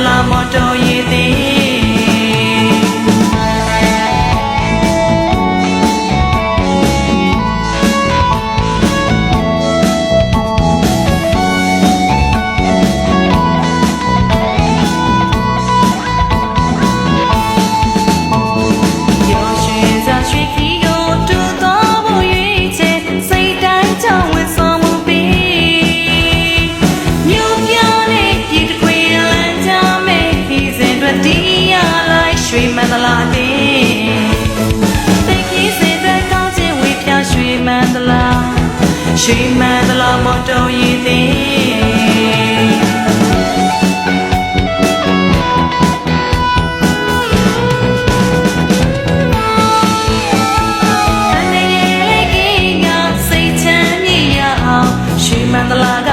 la moto. ချိန်မှန်သလားမတော်ရည်သိချိန်မှန်သလား